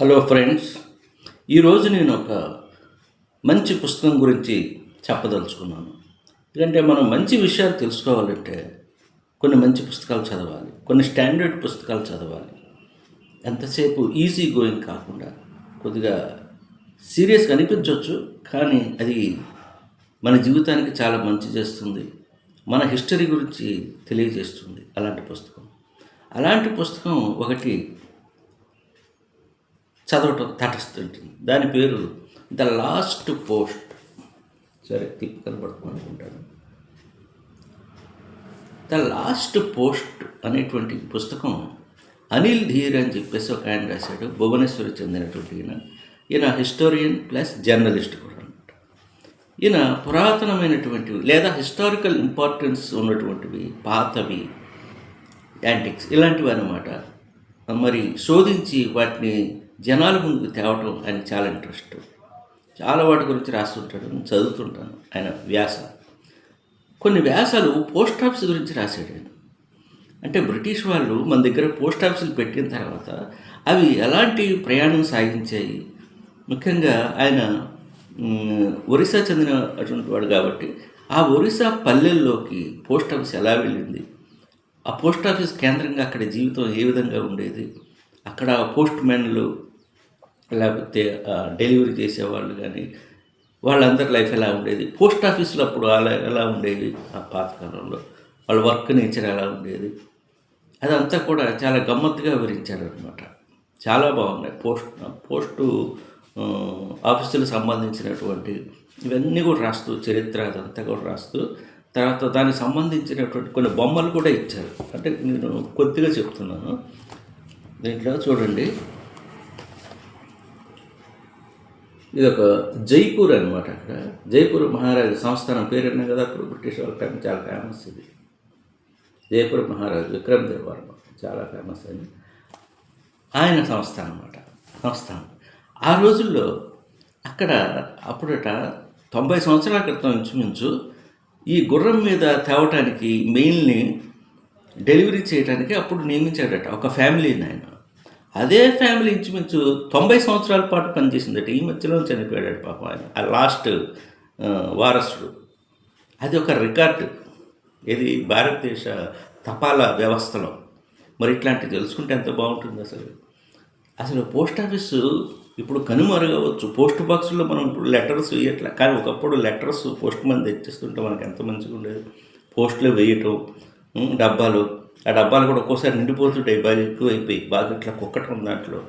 Hello friends ఈరోజు నేను ఒక మంచి పుస్తకం గురించి చెప్పదలుచుకున్నాను. ఎందుకంటే మనం మంచి విషయాలు తెలుసుకోవాలంటే కొన్ని మంచి పుస్తకాలు చదవాలి కొన్ని స్టాండర్డ్ పుస్తకాలు చదవాలి. ఎంతసేపు ఈజీ గోయింగ్ కాకుండా కొద్దిగా సీరియస్గా అనిపించవచ్చు కానీ అది మన జీవితానికి చాలా మంచి చేస్తుంది. మన హిస్టరీ గురించి తెలియజేస్తుంది అలాంటి పుస్తకం. అలాంటి పుస్తకం ఒకటి చదవటం తటస్తుంటుంది దాని పేరు ద లాస్ట్ పోస్ట్. సరే తిప్పి కనబడుతుంది అనుకుంటాను. ద లాస్ట్ పోస్ట్ అనేటువంటి పుస్తకం అనిల్ ధీర్ అని చెప్పేసి ఒక ఆయన రాశాడు. భువనేశ్వరి చెందినటువంటి ఈయన. ఈయన హిస్టోరియన్ ప్లస్ జర్నలిస్ట్ కూడా అనమాట ఈయన పురాతనమైనటువంటివి లేదా హిస్టారికల్ ఇంపార్టెన్స్ ఉన్నటువంటివి పాతవి యాంటిక్స్ ఇలాంటివి అన్నమాట. మరి శోధించి వాటిని జనాల ముందుకు తేవటం ఆయన చాలా ఇంట్రెస్ట్. చాలా వాటి గురించి రాస్తుంటాడు నేను చదువుతుంటాను ఆయన వ్యాస. కొన్ని వ్యాసాలు పోస్ట్ ఆఫీస్ గురించి రాశాడు ఆయన. అంటే బ్రిటిష్ వాళ్ళు మన దగ్గర పోస్ట్ ఆఫీసులు పెట్టిన తర్వాత అవి ఎలాంటి ప్రయాణం సాగించాయి? ముఖ్యంగా ఆయన ఒరిస్సా చెందిన వాడు కాబట్టి ఆ ఒరిస్సా పల్లెల్లోకి పోస్ట్ ఆఫీస్ ఎలా వెళ్ళింది? ఆ పోస్ట్ ఆఫీస్ కేంద్రంగా అక్కడ జీవితం ఏ విధంగా ఉండేది? అక్కడ పోస్ట్ మ్యాన్లు లేకపోతే డెలివరీ చేసేవాళ్ళు కానీ వాళ్ళందరి లైఫ్ ఎలా ఉండేది? పోస్ట్ ఆఫీసులు అప్పుడు అలా ఎలా ఉండేది ఆ పాతకాలంలో వాళ్ళ వర్క్ నేచర్ ఎలా ఉండేది? అదంతా కూడా చాలా గమ్మత్తుగా వివరించారు అనమాట చాలా బాగున్నాయి. పోస్ట్ పోస్టు ఆఫీసులకు సంబంధించినటువంటి ఇవన్నీ కూడా రాస్తూ చరిత్ర అదంతా కూడా రాస్తూ తర్వాత దానికి సంబంధించినటువంటి కొన్ని బొమ్మలు కూడా ఇచ్చారు. అంటే నేను కొద్దిగా చెప్తున్నాను. దీంట్లో చూడండి. ఇది ఒక జైపూర్ అనమాట అక్కడ. జైపూర్ మహారాజు సంస్థానం పేరు కదా అప్పుడు బ్రిటిష్ వాళ్ళ టైం చాలా ఫేమస్ ఇది. జైపూర్ మహారాజు విక్రమ్ దేవర్మ చాలా ఫేమస్ అని ఆయన సంస్థానం అనమాట సంస్థానం. ఆ రోజుల్లో అక్కడ అప్పుడట తొంభై సంవత్సరాల క్రితం ఇంచుమించు ఈ గుర్రం మీద తేవటానికి మెయిల్ని డెలివరీ చేయడానికి అప్పుడు నియమించాడట ఒక ఫ్యామిలీని ఆయన. అదే ఫ్యామిలీ ఇంచుమించు తొంభై సంవత్సరాల పాటు పనిచేసిందట ఈ మధ్యలో చనిపోయాడు పాపం ఆయన. ఆ లాస్ట్ వారసుడు. అది ఒక రికార్డు. ఇది భారతదేశ తపాలా వ్యవస్థలో. మరి ఇట్లాంటివి తెలుసుకుంటే ఎంత బాగుంటుంది అసలు? అసలు పోస్ట్ ఆఫీసు ఇప్పుడు కనుమరుగవచ్చు. పోస్ట్ బాక్సుల్లో మనం ఇప్పుడు లెటర్స్ వేయట్లే. కానీ ఒకప్పుడు లెటర్స్ పోస్ట్ మ్యాన్ తెచ్చిస్తుంటే మనకి ఎంత మంచిగా ఉండేది పోస్ట్లో వేయటం డబ్బాలు ఆ డబ్బాలు కూడా ఒక్కోసారి నిండిపోతుంటాయి బాగా ఎక్కువైపోయి అయిపోయి బాగా ఇట్లా కుక్కటం దాంట్లో.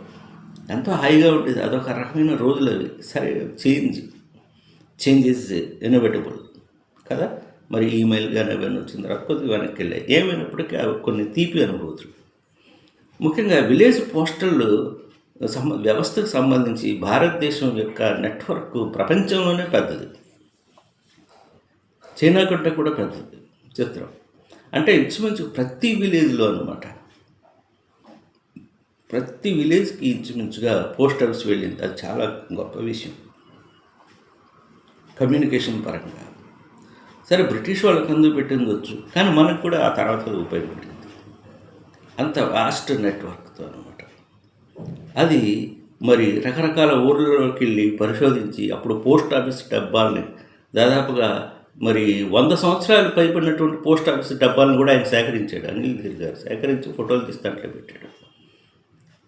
ఎంతో హాయిగా ఉంటుంది అదొక రకమైన రోజులు అవి. సరే చేంజ్. చేంజ్ ఇస్ ఇన్నోవేటబుల్ కదా? మరి ఈమెయిల్ కానీ అవన్నీ వచ్చిన తర్వాత కొద్దిగా వెనక్కి వెళ్ళాయి. ఏమైనప్పటికీ అవి కొన్ని తీపి అనుభూతులు. ముఖ్యంగా విలేజ్ పోస్టల్ సంబ వ్యవస్థకు సంబంధించి భారతదేశం యొక్క నెట్వర్క్ ప్రపంచంలోనే పెద్దది. చైనా కంటే కూడా పెద్దది. చిత్రం. అంటే ఇంచుమించు ప్రతి విలేజ్లో అనమాట ప్రతి విలేజ్కి ఇంచుమించుగా పోస్ట్ ఆఫీస్ వెళ్ళింది. అది చాలా గొప్ప విషయం. కమ్యూనికేషన్ పరంగా. సరే బ్రిటిష్ వాళ్ళకి అందుకు పెట్టింది వచ్చు? కానీ మనకు కూడా ఆ తర్వాత ఉపయోగపడింది. అంత వాస్ట్ నెట్వర్క్తో అనమాట అది మరి రకరకాల ఊర్లలోకి వెళ్ళి పరిశోధించి అప్పుడు పోస్ట్ ఆఫీస్ డబ్బాల్ని దాదాపుగా మరి వంద సంవత్సరాలు పైబడినటువంటి పోస్ట్ ఆఫీస్ డబ్బాలను కూడా ఆయన సేకరించాడు. అనిల్ గిరి గారు సేకరించి ఫోటోలు తీసి దాంట్లో పెట్టాడు.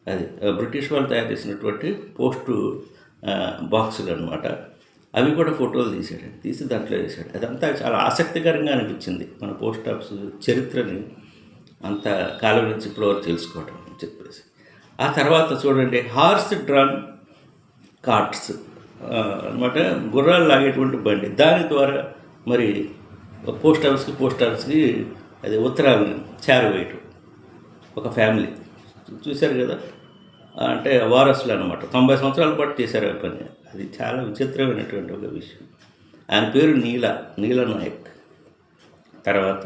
అది బ్రిటిష్ వాళ్ళు తయారు చేసినటువంటి పోస్టు బాక్సులు అనమాట అవి కూడా ఫోటోలు తీశాడు. తీసి దాంట్లో వేశాడు. అదంతా చాలా ఆసక్తికరంగా అనిపించింది. మన పోస్ట్ ఆఫీస్ చరిత్రని అంత కాలం నుంచి ఇప్పటివరకు తెలుసుకోవడం అని చెప్పేసి. ఆ తర్వాత చూడండి హార్స్ డ్రాన్ కార్ట్స్ అనమాట గుర్రాలు లాగేటువంటి బండి. దాని ద్వారా మరి పోస్ట్ ఆఫీస్కి పోస్ట్ ఆఫీస్కి అది ఉత్తరాలను చేరవేయటం ఒక ఫ్యామిలీ. చూశారు కదా? అంటే వారసులు అనమాట తొంభై సంవత్సరాల పాటు చేశారు ఆ పని. అది చాలా విచిత్రమైనటువంటి ఒక విషయం. ఆయన పేరు నీల నీల నాయక్. తర్వాత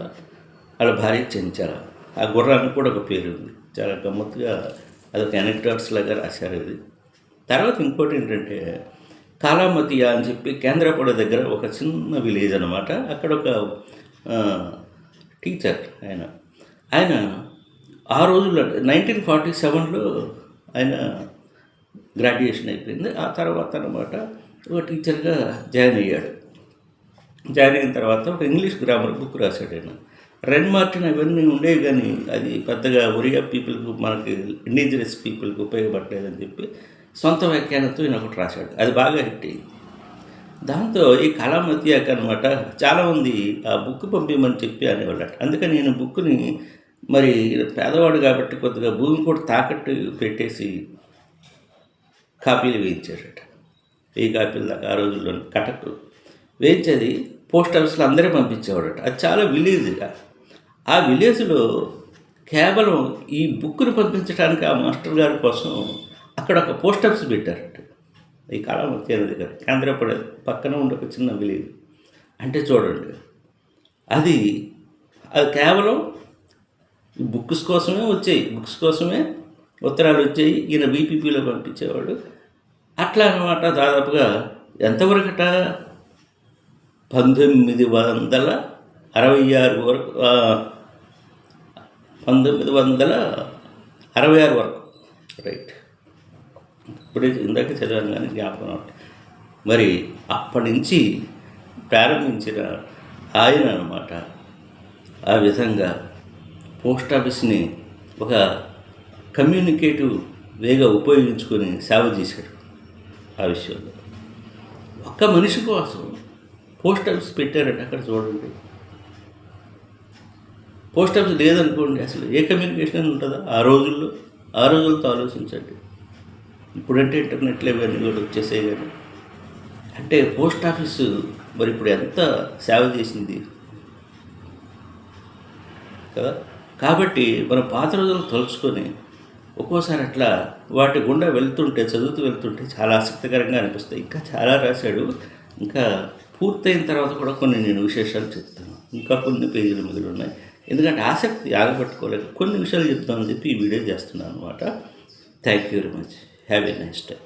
వాళ్ళ భార్య చెంచల. ఆ గుర్రానికి కూడా ఒక పేరు ఉంది. చాలా గమ్మత్తుగా అదొక ఎనక్డాట్స్ లాగా రాశారు ఇది తర్వాత ఇంకోటి ఏంటంటే కాలామతియా అని చెప్పి కేంద్రపడ దగ్గర ఒక చిన్న విలేజ్ అనమాట అక్కడ ఒక టీచర్ ఆయన. ఆయన ఆ రోజుల్లో నైన్టీన్ ఫార్టీ సెవెన్లో ఆయన గ్రాడ్యుయేషన్ అయిపోయింది. ఆ తర్వాత అనమాట ఒక టీచర్గా జాయిన్ అయ్యాడు. జాయిన్ అయిన తర్వాత ఒక ఇంగ్లీష్ గ్రామర్ బుక్ రాశాడు ఆయన. రెన్ మార్టిన్ అవన్నీ ఉండేవి కానీ అది పెద్దగా ఒరియా పీపుల్కి మనకి ఇండిజినస్ పీపుల్కి ఉపయోగపడలేదని చెప్పి సొంత వ్యాఖ్యానంతో ఈయన ఒకటి రాశాడు. అది బాగా హిట్ అయింది. దాంతో ఈ కళామతియాక అనమాట చాలామంది ఆ బుక్ పంపించమని చెప్పి అనేవాళ్ళట. అందుకని నేను బుక్ని మరి పేదవాడు కాబట్టి కొద్దిగా భూమి కూడా తాకట్టు పెట్టేసి కాపీలు వేయించాడట. వెయ్యి కాపీలు దాకా ఆ రోజుల్లో కటక్ వేయించేది పోస్ట్ ఆఫీస్లో అందరే పంపించేవాడట. అది చాలా విలేజ్గా. ఆ విలేజ్లో కేవలం ఈ బుక్ను పంపించడానికి ఆ మాస్టర్ గారి కోసం అక్కడ ఒక పోస్ట్ ఆఫీస్ పెట్టారట. ఈ కాలంలో అనే దగ్గర కేంద్రపడే పక్కన ఉండే ఒక చిన్న విలేజ్. అంటే చూడండి అది అది కేవలం బుక్స్ కోసమే వచ్చాయి. బుక్స్ కోసమే ఉత్తరాలు వచ్చాయి. ఈయన బీపీపీలో పంపించేవాడు. అట్లా అనమాట దాదాపుగా ఎంతవరకట? పంతొమ్మిది వందల అరవై ఆరు వరకు పంతొమ్మిది వందల అరవై ఆరు వరకు. రైట్. ఇప్పుడే ఇందాక చదివాను కానీ జ్ఞాపకం మరి అప్పటి నుంచి ప్రారంభించిన ఆయన అనమాట ఆ విధంగా పోస్ట్ ఆఫీస్ని ఒక కమ్యూనికేటివ్ వేగా ఉపయోగించుకొని సేవ చేశాడు ఆ విషయంలో. ఒక్క మనిషి కోసం పోస్ట్ ఆఫీస్ పెట్టారంటే అక్కడ చూడండి. పోస్ట్ ఆఫీస్ లేదనుకోండి అసలు ఏ కమ్యూనికేషన్ ఉంటుందా? ఆ రోజుల్లో ఆ రోజులతో ఆలోచించండి. ఇప్పుడంటే ఇంటర్నెట్లో ఇవన్నీ కూడా వచ్చేసాయి కానీ. అంటే పోస్ట్ ఆఫీసు మరి ఇప్పుడు ఎంత సేవ చేసింది? కదా? కాబట్టి మన పాత రోజులు తలుచుకొని ఒక్కోసారి అట్లా వాటి గుండా వెళ్తుంటే చదువుతూ వెళ్తుంటే చాలా ఆసక్తికరంగా అనిపిస్తాయి. ఇంకా చాలా రాశాడు. ఇంకా పూర్తయిన తర్వాత కూడా కొన్ని నేను విశేషాలు చెప్తాను. ఇంకా కొన్ని పేజీలు మిగిలి ఉన్నాయి. ఎందుకంటే ఆసక్తి ఆగబట్టుకోలేక కొన్ని విషయాలు చెప్తామని చెప్పి ఈ వీడియో చేస్తున్నాను అనమాట thank you very much. Have a.